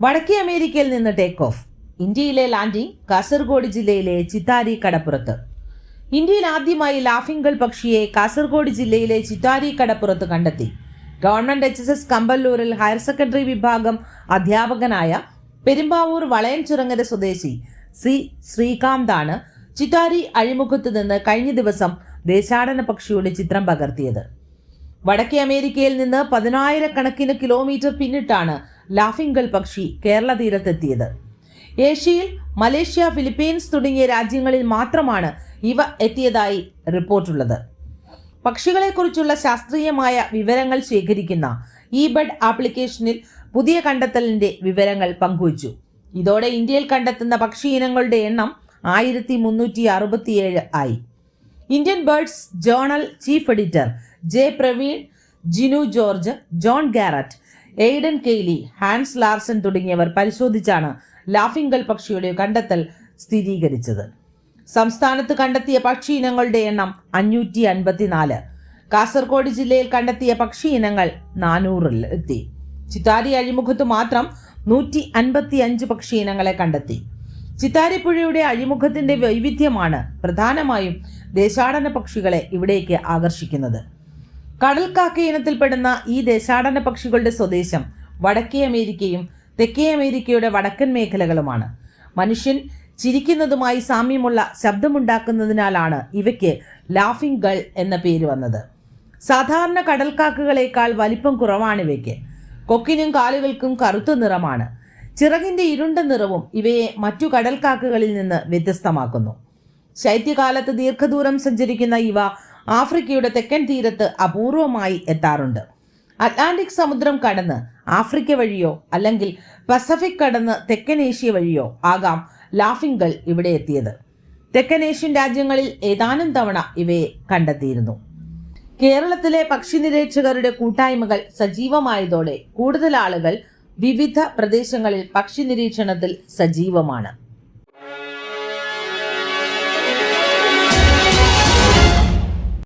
വടക്കേ അമേരിക്കയിൽ നിന്ന് ടേക്ക് ഓഫ് ഇന്ത്യയിലെ ലാൻഡിംഗ് കാസർഗോഡ് ജില്ലയിലെ ചിത്താരി കടപ്പുറത്ത്. ഇന്ത്യയിൽ ആദ്യമായി ലാഫിംഗൾ പക്ഷിയെ കാസർഗോഡ് ജില്ലയിലെ ചിത്താരി കടപ്പുറത്ത് കണ്ടെത്തി. ഗവൺമെന്റ് എച്ച് എസ് എസ് കമ്പല്ലൂരിൽ ഹയർ സെക്കൻഡറി വിഭാഗം അധ്യാപകനായ പെരുമ്പാവൂർ വളയൻചുറങ്ങര സ്വദേശി സി ശ്രീകാന്താണ് ചിത്താരി അഴിമുഖത്ത് നിന്ന് കഴിഞ്ഞ ദിവസം ദേശാടന പക്ഷിയുടെ ചിത്രം പകർത്തിയത്. വടക്കേ അമേരിക്കയിൽ നിന്ന് പതിനായിരക്കണക്കിന് കിലോമീറ്റർ പിന്നിട്ടാണ് ലാഫിംഗൾ പക്ഷി കേരള തീരത്തെത്തിയത്. ഏഷ്യയിൽ മലേഷ്യ ഫിലിപ്പീൻസ് തുടങ്ങിയ രാജ്യങ്ങളിൽ മാത്രമാണ് ഇവ എത്തിയതായി റിപ്പോർട്ടുള്ളത്. പക്ഷികളെക്കുറിച്ചുള്ള ശാസ്ത്രീയമായ വിവരങ്ങൾ ശേഖരിക്കുന്ന ഇ ബഡ് ആപ്ലിക്കേഷനിൽ പുതിയ കണ്ടെത്തലിന്റെ വിവരങ്ങൾ പങ്കുവച്ചു. ഇതോടെ ഇന്ത്യയിൽ കണ്ടെത്തുന്ന പക്ഷി ഇനങ്ങളുടെ എണ്ണം ആയിരത്തി മുന്നൂറ്റി അറുപത്തിയേഴ് ആയി. Indian birds journal chief editor J Praveen Jinu George John Garrett Aidan Kylie Hans Larsson തുടങ്ങിയവർ പരിശോധിച്ചാണ് ലാഫിംഗൽ പക്ഷിയുടെ കണ്ടെത്തൽ സ്ഥിരീകരിച്ചത്. സംസ്ഥാനത്ത് കണ്ടെത്തിയ പക്ഷി ഇനങ്ങളുടെ എണ്ണം അഞ്ഞൂറ്റി അൻപത്തിനാല്. കാസർഗോഡ് ജില്ലയിൽ കണ്ടെത്തിയ പക്ഷി ഇനങ്ങൾ നാനൂറിൽ എത്തി. ചിത്താരി അഴിമുഖത്ത് മാത്രം നൂറ്റി അൻപത്തി അഞ്ച് പക്ഷി ഇനങ്ങളെ കണ്ടെത്തി. ചിത്താരിപ്പുഴയുടെ അഴിമുഖത്തിന്റെ വൈവിധ്യമാണ് പ്രധാനമായും ദേശാടന പക്ഷികളെ ഇവിടേക്ക് ആകർഷിക്കുന്നത്. കടൽക്കാക്ക ഇനത്തിൽപ്പെടുന്ന ഈ ദേശാടന പക്ഷികളുടെ സ്വദേശം വടക്കേ അമേരിക്കയും തെക്കേ അമേരിക്കയുടെ വടക്കൻ മേഖലകളുമാണ്. മനുഷ്യൻ ചിരിക്കുന്നതുമായി സാമ്യമുള്ള ശബ്ദമുണ്ടാക്കുന്നതിനാലാണ് ഇവയ്ക്ക് ലാഫിംഗ് ഗൾ എന്ന പേര് വന്നത്. സാധാരണ കടൽക്കാക്കുകളേക്കാൾ വലിപ്പം കുറവാണ് ഇവയ്ക്ക്. കൊക്കിനും കാലുകൾക്കും കറുത്ത നിറമാണ്. ചിറകിന്റെ ഇരുണ്ട നിറവും ഇവയെ മറ്റു കടൽക്കാക്കുകളിൽ നിന്ന് വ്യത്യസ്തമാക്കുന്നു. ശൈത്യകാലത്ത് ദീർഘദൂരം സഞ്ചരിക്കുന്ന ഇവ ആഫ്രിക്കയുടെ തെക്കൻ തീരത്ത് അപൂർവമായി എത്താറുണ്ട്. അറ്റ്ലാന്റിക് സമുദ്രം കടന്ന് ആഫ്രിക്ക വഴിയോ അല്ലെങ്കിൽ പസഫിക് കടന്ന് തെക്കൻ ഏഷ്യ വഴിയോ ആകാം ലാഫിംഗൾ ഇവിടെ എത്തിയത്. തെക്കൻ ഏഷ്യൻ രാജ്യങ്ങളിൽ ഏതാനും തവണ ഇവയെ കണ്ടെത്തിയിരുന്നു. കേരളത്തിലെ പക്ഷി നിരീക്ഷകരുടെ കൂട്ടായ്മകൾ സജീവമായതോടെ കൂടുതൽ ആളുകൾ വിവിധ പ്രദേശങ്ങളിൽ പക്ഷി നിരീക്ഷണത്തിൽ സജീവമാണ്.